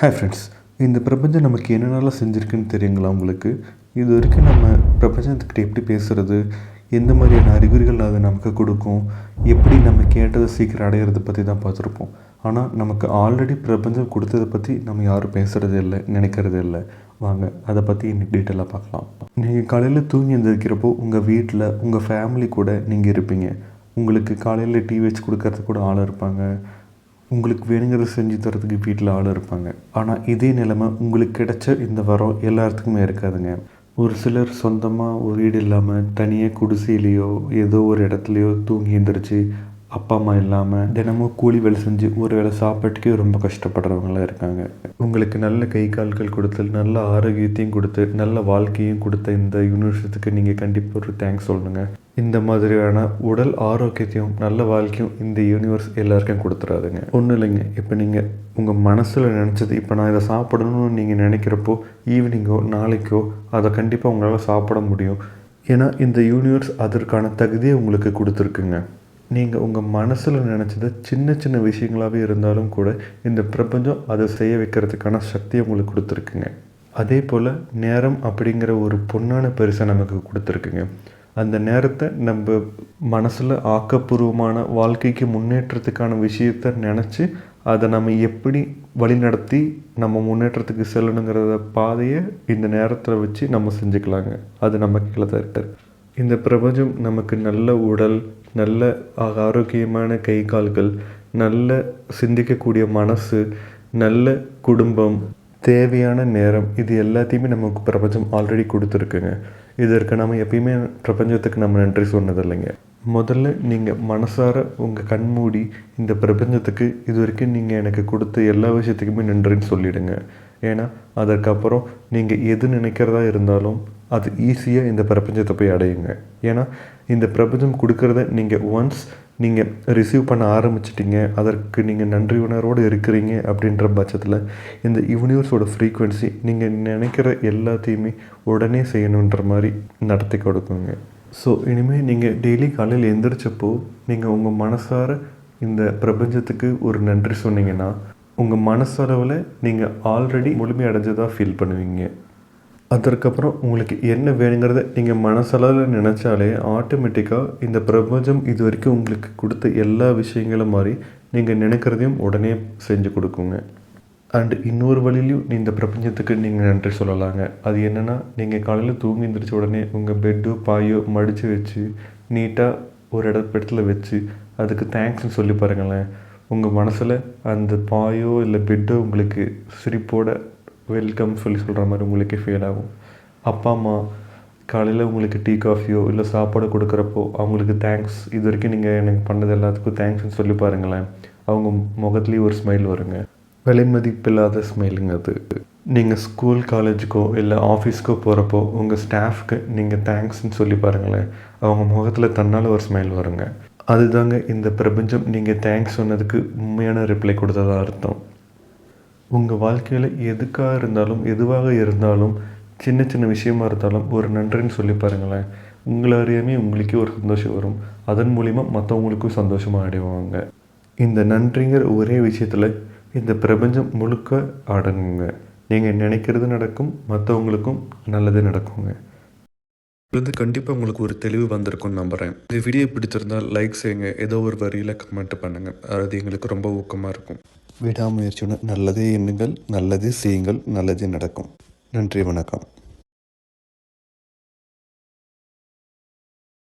Hi friends இந்த பிரபஞ்சம் நமக்கு என்னென்னலாம் செஞ்சுருக்குன்னு தெரியுங்களா உங்களுக்கு? இது வரைக்கும் நம்ம பிரபஞ்சத்துக்கிட்ட எப்படி பேசுகிறது எந்த மாதிரியான அறிகுறிகள் அது நமக்கு கொடுக்கும்? எப்படி நம்ம கேட்டதை சீக்கிரம் அடையிறதை பற்றி தான் பார்த்துருப்போம். ஆனால் நமக்கு ஆல்ரெடி பிரபஞ்சம் கொடுத்ததை பற்றி நம்ம யாரும் பேசுகிறதே இல்லை நினைக்கிறது இல்லை. வாங்க அதை பற்றி இன்னைக்கு டீட்டெயிலாக பார்க்கலாம். நீங்கள் காலையில் தூங்கி எழுந்திருக்கிறப்போ உங்கள் வீட்டில் உங்கள் ஃபேமிலி கூட நீங்கள் இருப்பீங்க. உங்களுக்கு காலையில் டீ வச்சு கொடுக்கறதுக்கு கூட ஆள் இருப்பாங்க. உங்களுக்கு வேணுங்கிறத செஞ்சு தரத்துக்கு வீட்டில் ஆள் இருப்பாங்க. ஆனால் இதே நிலைமை உங்களுக்கு கிடைச்ச இந்த வரம் எல்லாத்துக்குமே இருக்காதுங்க. ஒரு சிலர் சொந்தமாக ஒரு வீடு இல்லாமல் தனியாக குடிசையிலையோ ஏதோ ஒரு இடத்துலையோ தூங்கி எழுந்திரிச்சு அப்பா அம்மா இல்லாமல் தினமும் கூலி வேலை செஞ்சு ஒரு வேளை சாப்பாட்டுக்கே ரொம்ப கஷ்டப்படுறவங்களாம் இருக்காங்க. உங்களுக்கு நல்ல கை கால்கள் கொடுத்து நல்ல ஆரோக்கியத்தையும் கொடுத்து நல்ல வாழ்க்கையும் கொடுத்த இந்த யூனிவர்சத்துக்கு நீங்கள் கண்டிப்பாக ஒரு தேங்க்ஸ் சொல்லணுங்க. இந்த மாதிரியான உடல் ஆரோக்கியத்தையும் நல்ல வாழ்க்கையும் இந்த யூனிவர்ஸ் எல்லாருக்கும் கொடுத்துறாதுங்க. ஒன்றும் இல்லைங்க. இப்போ நீங்கள் உங்கள் மனசில் நினச்சது இப்போ நான் இதை சாப்பிடணும்னு நீங்கள் நினைக்கிறப்போ ஈவினிங்கோ நாளைக்கோ அதை கண்டிப்பாக உங்களால் சாப்பிட முடியும். ஏன்னா இந்த யூனிவர்ஸ் அதற்கான தகுதியை உங்களுக்கு கொடுத்துருக்குங்க. நீங்கள் உங்கள் மனசில் நினச்சது சின்ன சின்ன விஷயங்களாகவே இருந்தாலும் கூட இந்த பிரபஞ்சம் அதை செய்ய வைக்கிறதுக்கான சக்தியை உங்களுக்கு கொடுத்துருக்குங்க. அதே போல் நேரம் அப்படிங்கிற ஒரு பொன்னான பரிசை நமக்கு கொடுத்துருக்குங்க. அந்த நேரத்தை நம்ம மனசில் ஆக்கப்பூர்வமான வாழ்க்கைக்கு முன்னேற்றத்துக்கான விஷயத்த நினச்சி அதை நம்ம எப்படி வழிநடத்தி நம்ம முன்னேற்றத்துக்கு செல்லணுங்கிறத பாதையை இந்த நேரத்தில் வச்சு நம்ம செஞ்சுக்கலாங்க. அது நம்ம கீழே தான் இருக்குது இந்த பிரபஞ்சம் நமக்கு நல்ல உடல் நல்ல ஆரோக்கியமான கை கால்கள் நல்ல சிந்திக்கக்கூடிய மனசு நல்ல குடும்பம் தேவையான நேரம் இது எல்லாத்தையுமே நமக்கு பிரபஞ்சம் ஆல்ரெடி கொடுத்துருக்குங்க. இதற்கு நம்ம எப்பயுமே பிரபஞ்சத்துக்கு நம்ம நன்றி சொன்னதில்லைங்க முதல்ல நீங்கள் மனசார உங்கள் கண்மூடி இந்த பிரபஞ்சத்துக்கு இது வரைக்கும் நீங்கள் எனக்கு கொடுத்த எல்லா விஷயத்துக்குமே நன்றின்னு சொல்லிவிடுங்க ஏன்னா அதற்கப்புறம் நீங்கள் எது நினைக்கிறதா இருந்தாலும் அது ஈஸியாக இந்த பிரபஞ்சத்தை போய் அடையுங்க. ஏன்னா இந்த பிரபஞ்சம் கொடுக்குறத நீங்கள் ஒன்ஸ் நீங்கள் ரிசீவ் பண்ண ஆரம்பிச்சிட்டிங்க அதற்கு நீங்கள் நன்றி உணர்வோடு இருக்கிறீங்க அப்படின்ற பட்சத்தில் இந்த யூனிவர்ஸோட ஃப்ரீக்குவென்சி நீங்கள் நினைக்கிற எல்லாத்தையுமே உடனே செய்யணுன்ற மாதிரி நடத்தி கொடுக்குங்க. ஸோ இனிமேல் நீங்கள் டெய்லி காலையில் எந்திரிச்சப்போ நீங்கள் உங்கள் மனசார இந்த பிரபஞ்சத்துக்கு ஒரு நன்றி சொன்னீங்கன்னா உங்கள் மனசளவில் நீங்கள் ஆல்ரெடி முழுமையடைஞ்சதாக ஃபீல் பண்ணுவீங்க. அதற்கப்புறம் உங்களுக்கு என்ன வேணுங்கிறத நீங்கள் மனசளவில் நினச்சாலே ஆட்டோமேட்டிக்காக இந்த பிரபஞ்சம் இது வரைக்கும் உங்களுக்கு கொடுத்த எல்லா விஷயங்களும் மாதிரி நீங்கள் நினைக்கிறதையும் உடனே செஞ்சு கொடுக்குங்க. அண்டு இன்னொரு வழியிலையும் இந்த பிரபஞ்சத்துக்கு நீங்கள் நன்றி சொல்லலாங்க. அது என்னென்னா நீங்கள் காலையில் தூங்கி எழுந்திரிச்ச உடனே உங்கள் பெட்டோ பாயோ மடித்து வச்சு நீட்டாக ஒரு இடத்துல வச்சு அதுக்கு தேங்க்ஸ்னு சொல்லி பாருங்களேன். உங்கள் மனசில் அந்த பாயோ இல்லை பெட்டோ உங்களுக்கு சிரிப்போட வெல்கம் சொல்லி சொல்கிற மாதிரி உங்களுக்கு ஃபீல் ஆகும். அப்பா அம்மா காலையில் உங்களுக்கு டீ காஃபியோ இல்லை சாப்பாடு கொடுக்குறப்போ அவங்களுக்கு தேங்க்ஸ் இது வரைக்கும் நீங்கள் எனக்கு பண்ணது எல்லாத்துக்கும் தேங்க்ஸ்னு சொல்லி பாருங்களேன். அவங்க முகத்துலேயும் ஒரு ஸ்மைல் வருங்க. விலை மதிப்பில்லாத ஸ்மைலுங்க அது. நீங்கள் ஸ்கூல் காலேஜுக்கோ இல்லை ஆஃபீஸ்க்கோ போகிறப்போ உங்கள் ஸ்டாஃப்க்கு நீங்கள் தேங்க்ஸ்ன்னு சொல்லி பாருங்களேன். அவங்க முகத்தில் தன்னால் ஒரு ஸ்மைல் வருங்க. அதுதாங்க இந்த பிரபஞ்சம். நீங்கள் தேங்க்ஸ் சொன்னதுக்கு உண்மையான ரிப்ளை கொடுத்ததா அர்த்தம். உங்கள் வாழ்க்கையில் எதுக்காக இருந்தாலும் எதுவாக இருந்தாலும் சின்ன சின்ன விஷயமா இருந்தாலும் ஒரு நன்றின்னு சொல்லி பாருங்களேன். உங்களை அறியாமே உங்களுக்கே ஒரு சந்தோஷம் வரும். அதன் மூலிமா மற்றவங்களுக்கும் சந்தோஷமாக அடைவாங்க இந்த நன்றிங்கிற ஒரே விஷயத்தில் இந்த பிரபஞ்சம் முழுக்க அடங்குங்க நீங்கள் நினைக்கிறது நடக்கும் மற்றவங்களுக்கும் நல்லது நடக்குங்க. இருந்து கண்டிப்பாக உங்களுக்கு ஒரு தெளிவு வந்திருக்கும்னு நம்புகிறேன் இந்த வீடியோ பிடிச்சிருந்தால் லைக் செய்யுங்க. ஏதோ ஒரு வரியில் கமெண்ட் பண்ணுங்கள் அது எங்களுக்கு ரொம்ப ஊக்கமாக இருக்கும். விடாமுயற்சியுடன் நல்லதே எண்ணுங்கள் நல்லதே செய்யுங்கள் நல்லதே நடக்கும். நன்றி வணக்கம்.